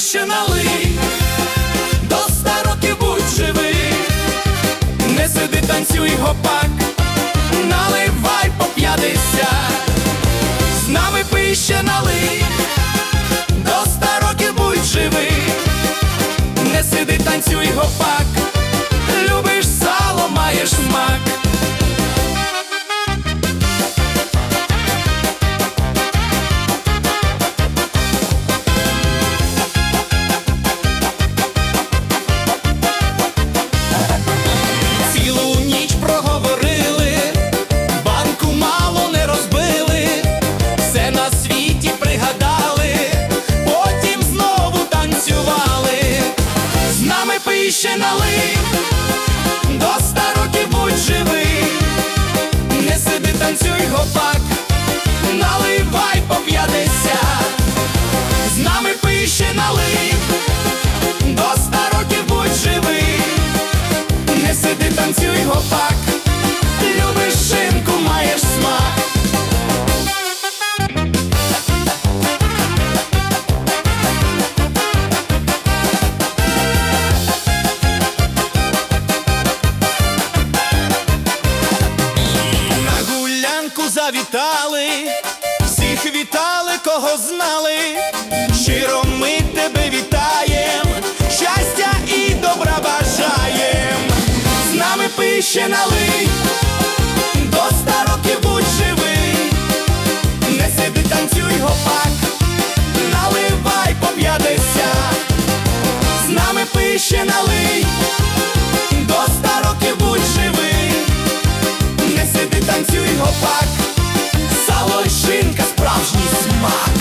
ще налий, до ста років будь живий, не сиди, танцюй, гопа. ранку завітали, всіх вітали, кого знали, щиро ми тебе вітаєм, щастя і добра бажаєм, з нами пише налий, до ста років будь живий, не сиди, танцюй гопак, наливай по з нами пише налий. Танцюй ковпак, сало й шинка, справжній смак.